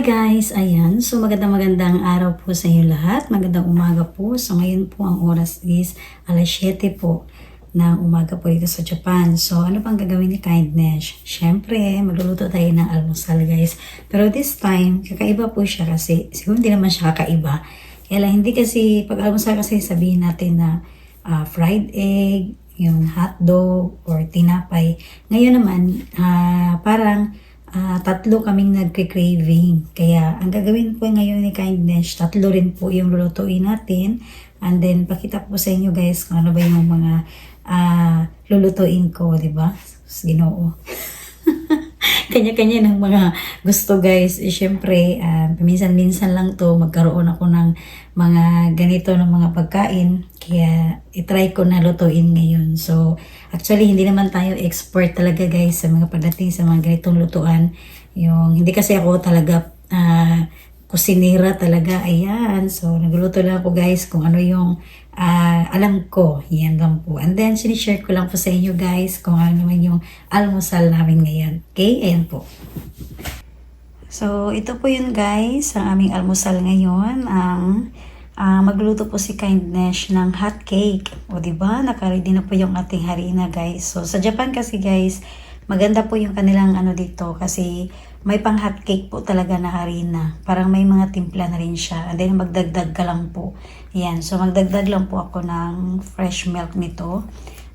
Hi guys! Ayan, so magandang magandang araw po sa inyo lahat. Magandang umaga po. So ngayon po ang oras is alas 7 po ng umaga po dito sa Japan. So ano pang gagawin ni Kindness? Siyempre, magluluto tayo ng almusal guys. Pero this time, kakaiba po siya kasi siguro hindi naman siya kakaiba. Kaya lang, hindi kasi, pag almusal kasi sabihin natin na ah, fried egg, yung hotdog or tinapay. Ngayon naman, ah, parang Ah, tatlo kaming nagke-craving. Kaya, ang gagawin po ngayon ni Kindness, tatlo rin po yung lulutuin natin. And then, pakita po sa inyo guys kung ano ba yung mga ah, lulutuin ko, di ba? Ginoo. Kanya-kanya ng mga gusto guys. Eh, syempre, ah, minsan-minsan lang to magkaroon ako ng mga ganito ng mga pagkain. Kaya, itry ko na lutuin ngayon. So, actually, hindi naman tayo expert talaga guys sa mga pagdating sa mga ganitong lutuan. Yung, hindi kasi ako talaga ah, kusinira talaga. Ayan. So, nagluluto lang ako guys kung ano yung ah, alam ko. Yan lang po. And then, sinishare ko lang po sa inyo guys kung ano naman yung almusal namin ngayon. Okay? Ayan po. So, ito po yun guys, ang aming almusal ngayon. Ang ah, magluluto po si Kindness ng hot cake. O ba? Nakaready na po yung ating harina guys. So, sa Japan kasi guys, maganda po yung kanilang ano dito kasi may pang hot cake po talaga na harina. Parang may mga timpla na rin siya. And then magdagdag ka lang po. Yan. So, magdagdag lang po ako ng fresh milk nito.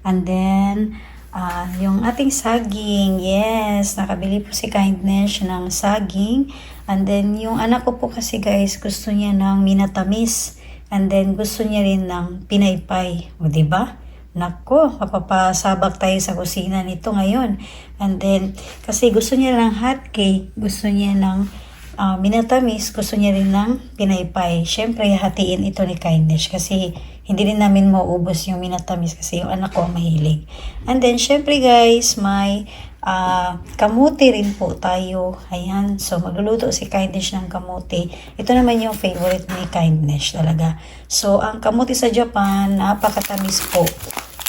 And then, Ah, yung ating saging, yes, nakabili po si Kindness ng saging. And then, yung anak ko po kasi guys, gusto niya ng minatamis. And then, gusto niya rin ng pinaypay. O, ba? Nako, mapapasabak tayo sa kusina nito ngayon. And then, kasi gusto niya ng hot cake, gusto niya ng ah, minatamis, gusto niya rin ng pinaypay. Siyempre, hatiin ito ni Kindness kasi hindi rin namin mauubos yung minatamis kasi yung anak ko mahilig. And then, syempre guys, may ah, kamuti rin po tayo. Ayan, so magluluto si Kindness ng kamuti. Ito naman yung favorite ni Kindness talaga. So, ang kamuti sa Japan, napakatamis po.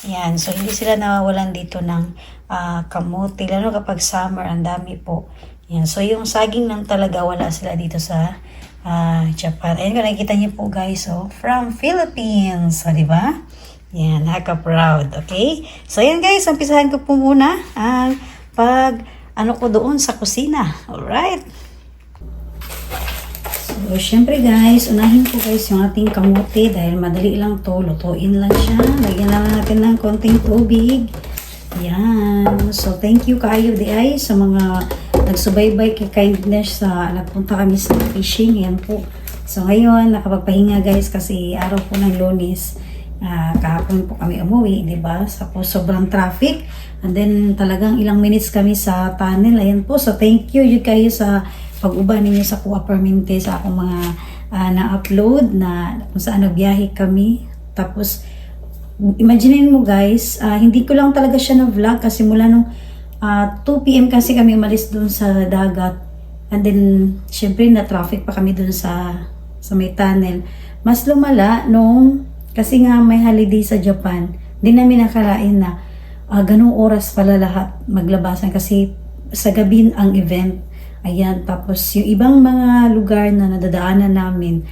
Yan, so hindi sila nawawalan dito ng ah, kamuti, lalo kapag summer, ang dami po. Yan, so yung saging lang talaga wala sila dito sa ah, Japan. Ayun, kung nakikita niyo po guys, so from Philippines, so di ba? Yan, nakaka-proud, okay? So yan guys, umpisahan ko po muna ang pag ano ko doon sa kusina. Alright? So, syempre guys, unahin ko guys yung ating kamote dahil madali lang to. Lutuin lang siya. Lagyan lang natin ng konting tubig. Yan. So, thank you kayo di ay sa mga nagsubaybay kay kindness sa nagpunta kami sa fishing. Yan po. So, ngayon, nakapagpahinga guys kasi araw po ng lunes. Ah, kahapon po kami umuwi, di ba? Tapos sobrang traffic. And then talagang ilang minutes kami sa tunnel. Ayan po. So thank you yun kayo sa pag-uba ninyo sa Kuwa Permente sa akong mga ah, na-upload na kung saan nagbiyahe kami. Tapos imagine mo guys, ah, hindi ko lang talaga siya na-vlog kasi mula nung ah, 2 p.m. kasi kami umalis dun sa dagat. And then, syempre na-traffic pa kami dun sa sa may tunnel. Mas lumala nung kasi nga may holiday sa Japan, di namin nakalain na ah, ganong oras pala lahat maglabasan kasi sa gabi ang event. Ayan, tapos yung ibang mga lugar na nadadaanan namin,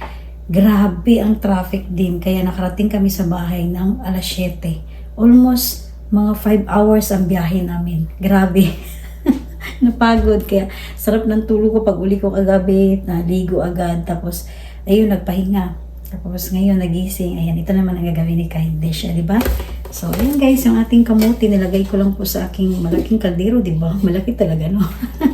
grabe ang traffic din. Kaya nakarating kami sa bahay ng alas 7. Almost mga 5 hours ang biyahe namin. Grabe. Napagod. Kaya sarap ng tulog ko pag uli ko kagabi, naligo agad. Tapos, ayun, nagpahinga. Tapos ngayon nagising, ayan, ito naman ang gagawin ni siya, di ba? So, ayan guys, yung ating kamuti, nilagay ko lang po sa aking malaking kaldero, di ba? Malaki talaga, no?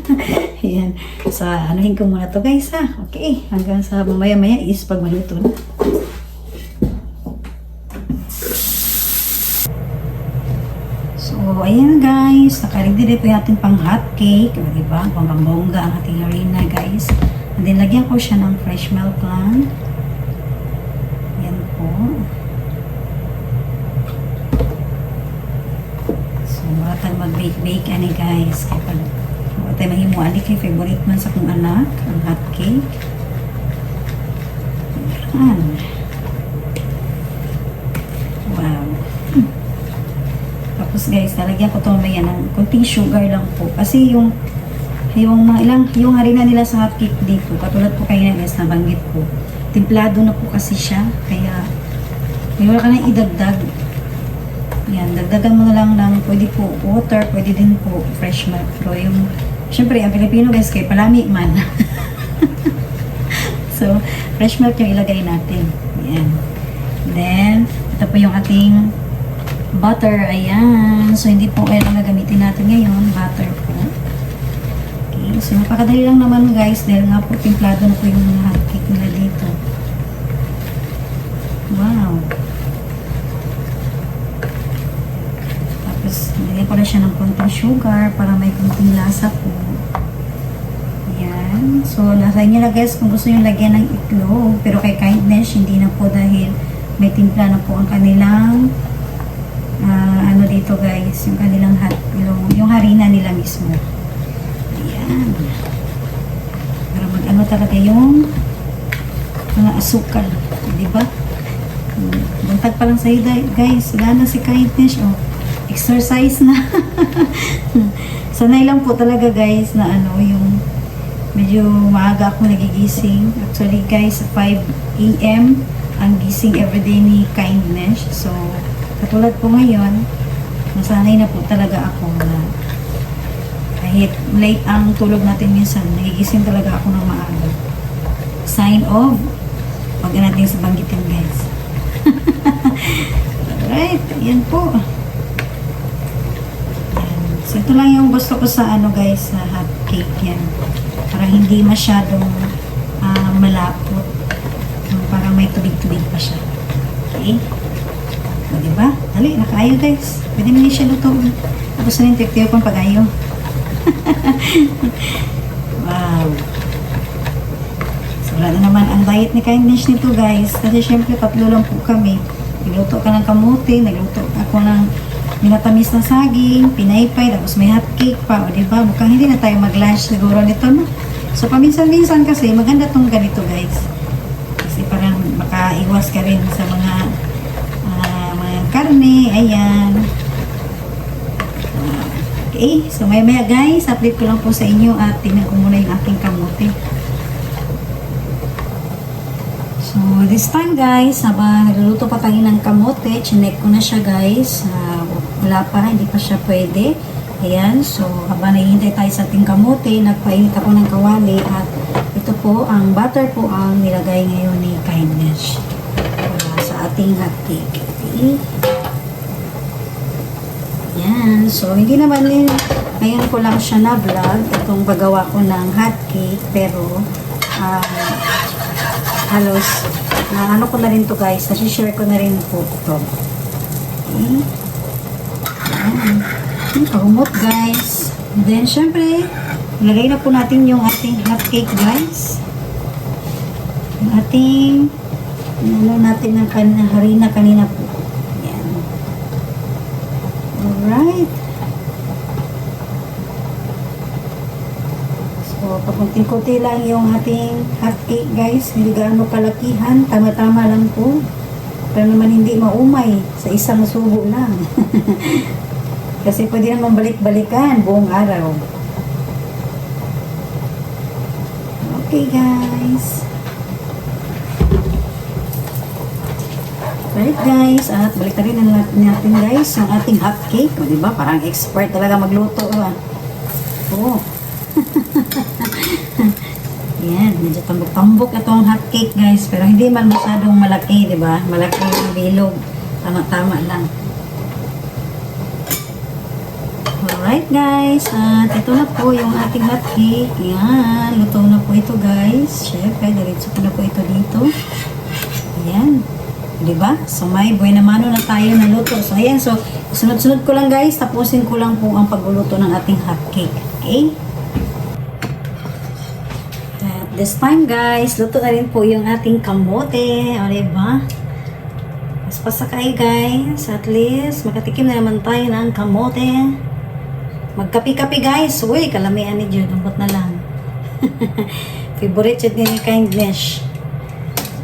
ayan. So, anuhin ko muna to guys, ha? Okay, hanggang sa mamaya-maya is pag maluto na. So, ayan guys, nakaready rin po yung ating pang hot cake, di ba? Bonggang-bongga ang ating harina guys. And then, lagyan ko siya ng fresh milk lang. Yan po. So, mag-bake-bake ani guys. Kaya pag tayong mahimuan, kay favorite man sa kong anak, ang hot cake. Yan. Wow. Hmm. Tapos guys, nalagyan ko ito mamaya ng konting sugar lang po. Kasi yung yung mga ilang, yung harina nila sa hotcake dito, katulad po kayo guys, nabanggit ko. Templado na po kasi siya, kaya may wala ka nang idagdag. Yan, dagdagan mo na lang ng pwede po water, pwede din po fresh milk. Pero yung, syempre, ang Pilipino guys, kay palami man. so, fresh milk yung ilagay natin. Yan. Then, ito po yung ating butter. Ayan. So, hindi po oil ang gagamitin natin ngayon. Butter po. Okay. So, napakadali lang naman guys. Dahil nga po, timplado na po yung hotcake nila dito. Wow. Tapos, nilagay ko na siya ng konting sugar para may konting lasa po. Ayan. So, nasa inyo na guys kung gusto nyo lagyan ng itlog. Pero kay kindness, hindi na po dahil may timpla na po ang kanilang ah, ano dito guys, yung kanilang hot, yung, yung harina nila mismo. Ayan. Para mag-ano talaga yung mga asukal. Di ba? Hmm, Buntag pa lang sa'yo guys. Wala na si kindness. Oh, exercise na. Sanay lang po talaga guys na ano yung medyo maaga ako nagigising. Actually guys, 5 a.m. ang gising everyday ni kindness. So, katulad po ngayon, nasanay na po talaga ako na kahit late ang tulog natin minsan, nagigising talaga ako ng maaga. Sign of, wag na natin sa banggitin guys. Alright, yan po. So, ito lang yung gusto ko sa ano guys, sa hot cake yan. Para hindi masyadong ah, malapot. Yung Parang may tubig-tubig pa siya. Okay? O, diba? Dali, nakaayo guys. Pwede mo siya lutuin. Tapos na yung tiktiyo pang pag-ayo. wow. So, wala na naman ang diet ni kindness nito guys. Kasi syempre tatlo lang po kami. Nagluto ka ng kamuti, nagluto ako ng minatamis na saging, pinaypay, tapos may hotcake pa. O diba? Mukhang hindi na tayo mag-lunch siguro nito, no? So, paminsan-minsan kasi maganda tong ganito guys. Kasi parang makaiwas ka rin sa mga ah, mga karne, ayan. Okay, so maya maya guys, update ko lang po sa inyo at tingnan ko muna yung aking kamote. So this time guys, habang nagluluto pa tayo ng kamote, chinek ko na siya guys. Ah, wala pa, hindi pa siya pwede. Ayan, so habang naghihintay tayo sa ating kamote, nagpainit ako ng kawali at ito po, ang butter po ang nilagay ngayon ni Kindness para sa ating hot cake. Okay. Yan. So, hindi naman din, ngayon ko lang siya na-vlog, itong paggawa ko ng hot cake, pero, um, halos, na ano ko na rin to guys, nasi-share ko na rin po ito. Okay. Yan. Yung kahumot guys. Then, syempre, ilagay na po natin yung ating hot cake guys. Yung ating, ano natin ng kan harina kanina po. Yan. Alright. So, pakunti-kunti lang yung ating hot cake guys. Hindi gaano kalakihan. Tama-tama lang po. Para naman hindi maumay sa isang subo lang. Kasi pwede naman balik-balikan buong araw. Okay guys. Right guys, at balik na rin na natin guys ang ating hot cake. O, diba? Parang expert talaga magluto. Ah. Oo. Yan, medyo tambok-tambok ito ang hot cake guys. Pero hindi man masyadong malaki, di ba? Malaki ang bilog. Tama-tama lang. Alright guys, at ito na po yung ating hot cake. Yan, luto na po ito guys. Siyempre, diretso ko na po ito dito. Ayan. Di ba? So may buena mano na tayo na luto. So ayan, so sunod-sunod ko lang guys, tapusin ko lang po ang pagluluto ng ating hot cake. Okay? This time guys, luto na rin po yung ating kamote. O diba? Mas pasakay guys. At least, makatikim na naman tayo ng kamote. Magkapi-kapi guys. Uy, kalamian ni Jude. Lambot na lang. Favorite yun ni kindness.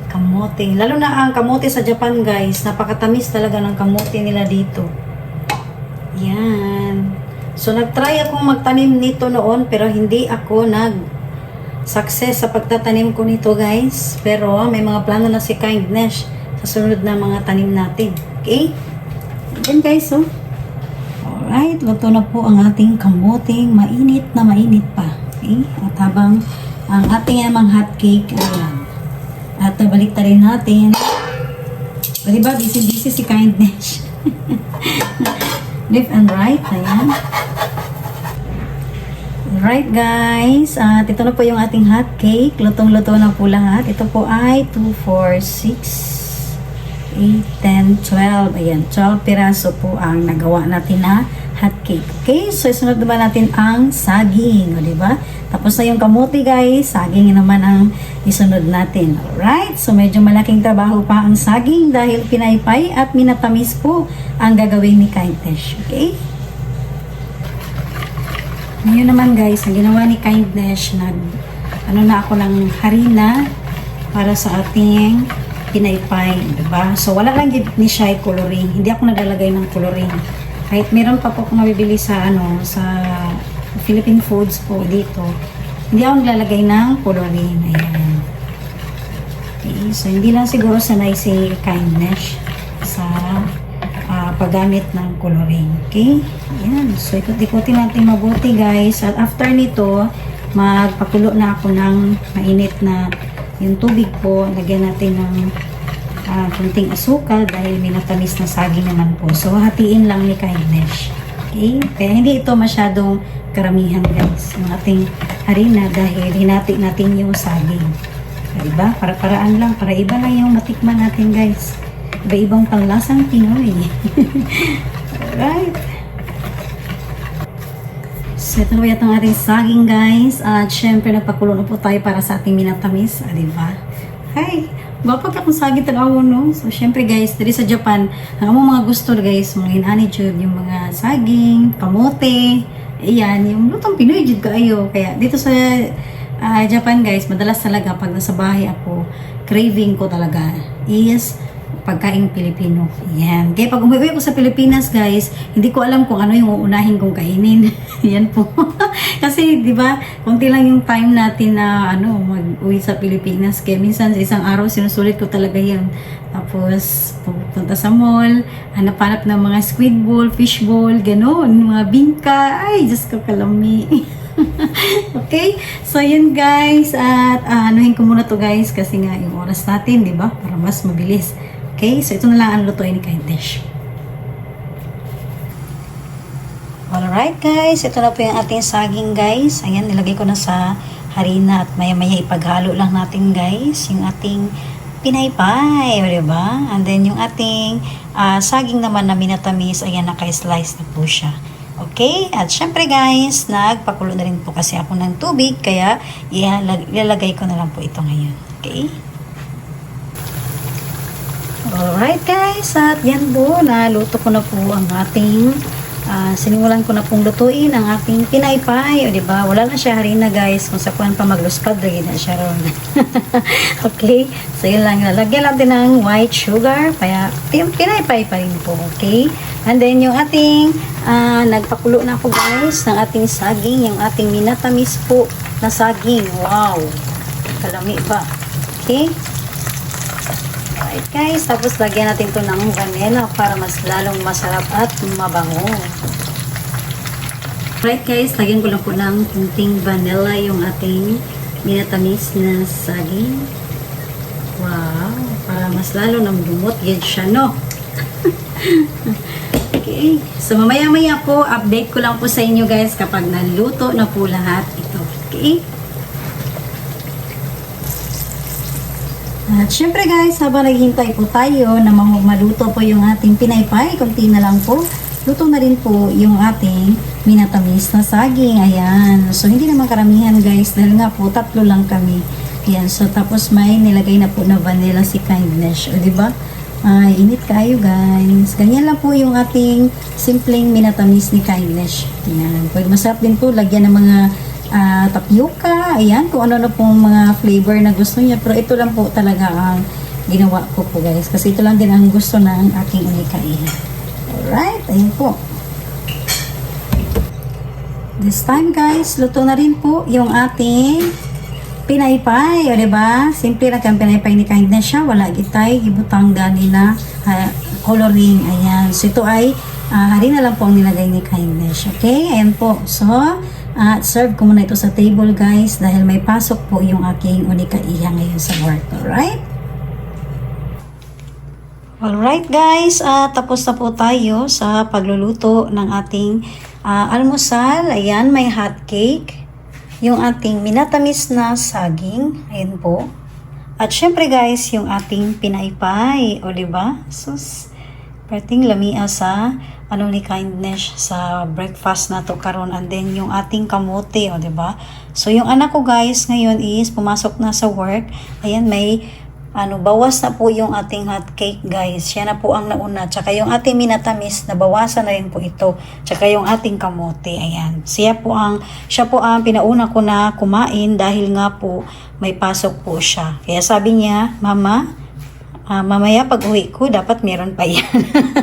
Kamote. Lalo na ang kamote sa Japan guys. Napakatamis talaga ng kamote nila dito. Yan. So, nag-try akong magtanim nito noon, pero hindi ako nag success sa pagtatanim ko nito guys. Pero may mga plano na si Kindness sa sunod na mga tanim natin. Okay? Yan guys, oh. Alright, luto na po ang ating kamuting mainit na mainit pa. Okay? At habang ang ating namang hot cake, ayan. At balik rin natin. O, diba, busy-busy si Kindness. Left and right, ayan. Alright guys, at ito na po yung ating hot cake. Lutong-luto na po lahat. Ito po ay 2, 4, 6, 8, 10, 12. Ayan, 12 piraso po ang nagawa natin na hot cake. Okay, so isunod naman natin ang saging. O, diba? Tapos na yung kamuti guys. Saging naman ang isunod natin. Alright, so medyo malaking trabaho pa ang saging dahil pinaypay at minatamis po ang gagawin ni Kaintesh. Okay? Ngayon naman guys, ang ginawa ni Kindness, nag, ano na ako ng harina para sa ating pinaypay, diba? So, wala lang ni siya coloring. Hindi ako naglalagay ng coloring. Kahit meron pa po akong mabibili sa, ano, sa Philippine Foods po dito. Hindi ako naglalagay ng coloring. Ayan. Okay, so, hindi lang siguro sanay si Kindness sa ah, paggamit ng coloring. Okay? Ayan. So, ikot-ikutin natin mabuti, guys. At after nito, magpakulo na ako ng mainit na yung tubig po. Lagyan natin ng ah, kunting asukal dahil minatamis na saging naman po. So, hatiin lang ni kindness. Okay? Kaya hindi ito masyadong karamihan, guys. Yung ating harina dahil hinati natin yung saging. Diba? Para-paraan lang. Para iba lang yung matikman natin, guys. Iba-ibang panglasang Pinoy. Alright. So, ito ba ang ating saging, guys. At syempre, nagpakulo na po tayo para sa ating minatamis. Ah, diba? Hi! Bapag akong saging tanaw, no? So, syempre, guys, dito sa Japan, ang among mga gusto, guys, mga inani yung mga saging, kamote, ayan, yung lutong Pinoy jud kaayo. Kaya, dito sa ah, Japan, guys, madalas talaga, pag nasa bahay ako, craving ko talaga is pagkain Pilipino. Yan. Kaya pag umuwi ako sa Pilipinas, guys, hindi ko alam kung ano yung uunahin kong kainin. Yan po. Kasi, di ba, konti lang yung time natin na, ano, mag-uwi sa Pilipinas. Kaya minsan, sa isang araw, sinusulit ko talaga yan. Tapos, pupunta sa mall, hanap-hanap ng mga squid ball, fish ball, ganon, mga bingka. Ay, Diyos ko, kalami. okay? So, yun guys. At uh, anuhin ko muna to guys kasi nga yung oras natin, di ba? Para mas mabilis. Okay? So, ito na lang ang lutuin ni Kaintesh. Alright guys, ito na po yung ating saging guys. Ayan, nilagay ko na sa harina at maya-maya ipaghalo lang natin guys yung ating pinaypay, o diba? And then yung ating ah, saging naman na minatamis, ayan, naka-slice na po siya. Okay? At syempre guys, nagpakulo na rin po kasi ako ng tubig, kaya ilalagay ko na lang po ito ngayon. Okay? Alright guys, at yan po, naluto ko na po ang ating, ah, sinimulan ko na pong lutuin ang ating pinaypay. O diba, wala na siya harina guys, kung sa kuwan pa magluspad, lagi na siya ron. okay, so yun lang, lalagyan natin ng white sugar, kaya pinaypay pa rin po, okay? And then yung ating, ah, nagpakulo na ako guys, ng ating saging, yung ating minatamis po na saging. Wow! Kalami ba? Okay? Alright guys, tapos lagyan natin to ng vanilla para mas lalong masarap at mabango. Alright guys, lagyan ko lang po ng kunting vanilla yung ating minatamis na saging. Wow, para mas lalo nang lumot yan siya, no? okay, so mamaya-maya po, update ko lang po sa inyo guys kapag naluto na po lahat ito. Okay? At syempre guys, habang naghihintay po tayo na maluto po yung ating pinaypay, konti na lang po, luto na rin po yung ating minatamis na saging. Ayan. So, hindi naman karamihan guys, dahil nga po, tatlo lang kami. Ayan. So, tapos may nilagay na po na vanilla si Kindness. O, di ba? Ay, init kayo guys. Ganyan lang po yung ating simpleng minatamis ni Kindness. Ayan. Pwede masarap din po, lagyan ng mga ah, tapioca, ayan, kung ano na pong mga flavor na gusto niya. Pero ito lang po talaga ang ginawa ko po guys. Kasi ito lang din ang gusto ng aking unikain. Alright, ayun po. This time guys, luto na rin po yung ating pinaypay, o diba? Simple lang kang pinaypay ni kindness siya, wala gitay, ibutang gani na ah, coloring, ayan. So ito ay ah, hari na lang po ang nilagay ni kindness, okay? Ayan po. So, at serve ko muna ito sa table guys dahil may pasok po yung aking unika iha ngayon sa work, alright? Alright guys, ah, tapos na po tayo sa pagluluto ng ating ah, almusal. Ayan, may hot cake. Yung ating minatamis na saging. Ayan po. At syempre guys, yung ating pinaypay. O diba? Sus, perting lamia sa ano ni kindness sa breakfast na to karon and then yung ating kamote o diba so yung anak ko guys ngayon is pumasok na sa work ayan may ano, bawas na po yung ating hot cake guys. Siya na po ang nauna. Tsaka yung ating minatamis, nabawasan na rin po ito. Tsaka yung ating kamote, ayan. Siya po ang, siya po ang pinauna ko na kumain dahil nga po may pasok po siya. Kaya sabi niya, Mama, ah, mamaya pag uwi ko, dapat meron pa yan.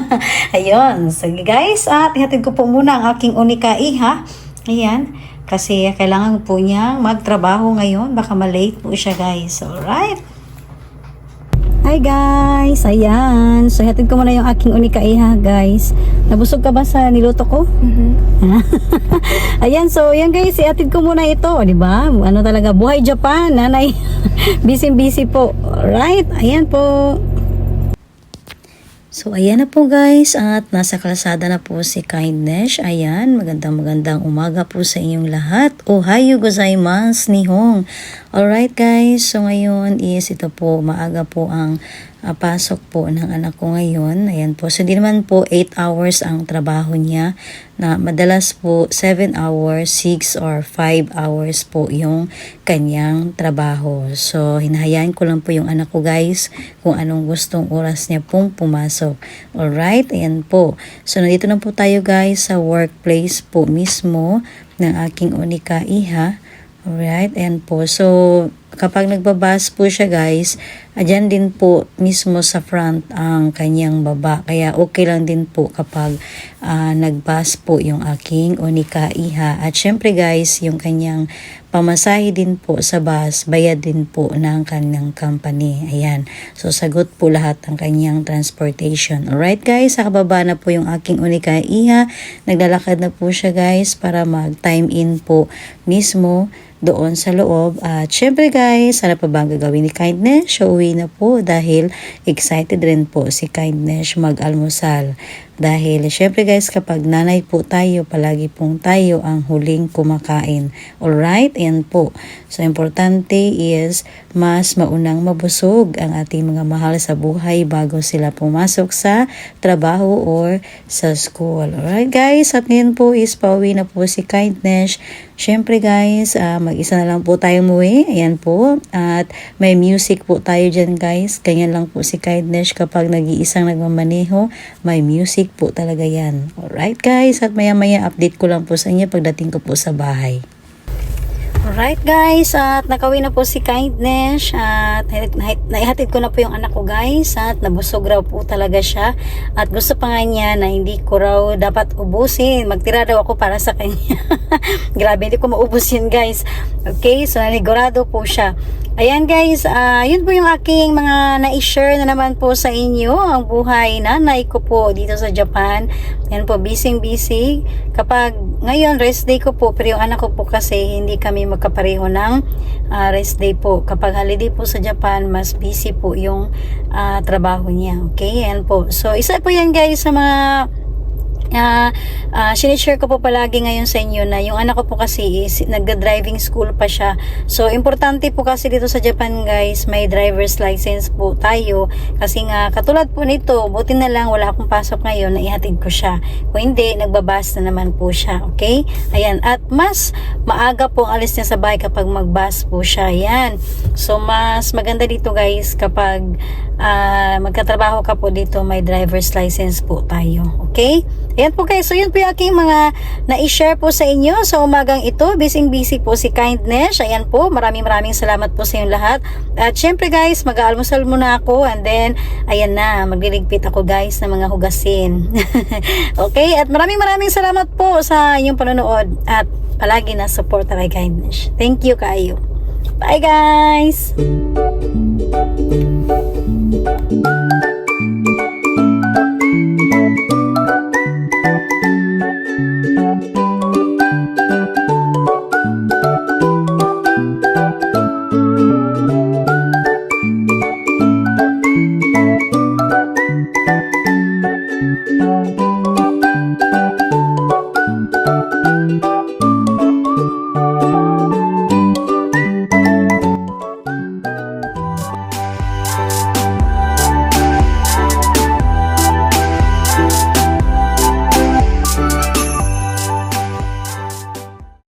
Ayun. Sige guys, at ihatid ko po muna ang aking unika iha. Ayan. Kasi kailangan po niya magtrabaho ngayon. Baka malate po siya guys. Alright. Hi guys! Ayan. So, hatid ko muna yung aking unika iha, guys. Nabusog ka ba sa niluto ko? Ayan, so, yan guys. Ihatid ko muna ito. di ba? Ano talaga, buhay Japan, nanay. Busy-busy po. Alright, ayan po. So, ayan na po guys at nasa kalsada na po si Kindness. Ayan, magandang magandang umaga po sa inyong lahat. Ohayo gozaimasu nihong. Alright guys, so ngayon is ito po, maaga po ang ah, pasok po ng anak ko ngayon. Ayan po, so hindi naman po 8 hours ang trabaho niya na madalas po 7 hours, 6 or 5 hours po yung kanyang trabaho. So, hinahayaan ko lang po yung anak ko guys kung anong gustong oras niya pong pumasok. Alright, ayan po. So, nandito na po tayo guys sa workplace po mismo ng aking unika iha. Alright, ayan po. So, kapag nagbabas po siya guys, adyan din po mismo sa front ang kanyang baba. Kaya okay lang din po kapag ah, nagbas po yung aking unika iha. At syempre guys, yung kanyang pamasahe din po sa bus, bayad din po ng kanyang company. Ayan. So, sagot po lahat ng kanyang transportation. Alright guys, sa kababa na po yung aking unika iha. Naglalakad na po siya guys para mag-time in po mismo doon sa loob. At syempre guys, ano pa ba gagawin ni Kindness? Siya na po dahil excited rin po si Kindness mag-almusal. Dahil syempre guys, kapag nanay po tayo, palagi pong tayo ang huling kumakain. Alright? Ayan po. So, importante is mas maunang mabusog ang ating mga mahal sa buhay bago sila pumasok sa trabaho or sa school. Alright guys? At ngayon po is pauwi na po si Kindness. Syempre guys, ah, mag-isa na lang po tayo muwi. Ayan po. At may music po tayo dyan guys. Ganyan lang po si Kindness kapag nag-iisang nagmamaneho. May music po talaga yan. Alright guys, at maya maya update ko lang po sa inyo pagdating ko po sa bahay. Alright guys, at nakawin na po si Kindness. At nai- naihatid ko na po yung anak ko guys. At nabusog raw po talaga siya. At gusto pa nga niya na hindi ko raw dapat ubusin. Magtira daw ako para sa kanya. Grabe hindi ko maubos yun guys. Okay, so nanigurado po siya ayan guys, ah yun po yung aking mga na-share na naman po sa inyo ang buhay nanay ko po dito sa Japan. Yan po, busy busy. Kapag ngayon rest day ko po pero yung anak ko po kasi hindi kami magkapareho ng ah, rest day po. Kapag holiday po sa Japan mas busy po yung ah, trabaho niya okay, yan po. So isa po yan guys sa mga Ah, ah, sinishare ko po palagi ngayon sa inyo na yung anak ko po kasi is nagda-driving school pa siya. So, importante po kasi dito sa Japan guys, may driver's license po tayo. Kasi nga, katulad po nito, buti na lang wala akong pasok ngayon na ihatid ko siya. Kung hindi, nagbabas na naman po siya. Okay? Ayan. At mas maaga po alis niya sa bahay kapag magbas po siya. Ayan. So, mas maganda dito guys kapag ah, magkatrabaho ka po dito, may driver's license po tayo. Okay? Ayan po guys, so yun po yung aking mga na-share po sa inyo sa umagang ito. Busy-busy po si Kindness. Ayan po, maraming maraming salamat po sa inyong lahat. At syempre guys, mag-aalmusal muna ako and then, ayan na, magliligpit ako guys ng mga hugasin. okay, at maraming maraming salamat po sa inyong panonood at palagi na support kay Kindness. Thank you kayo. Bye guys!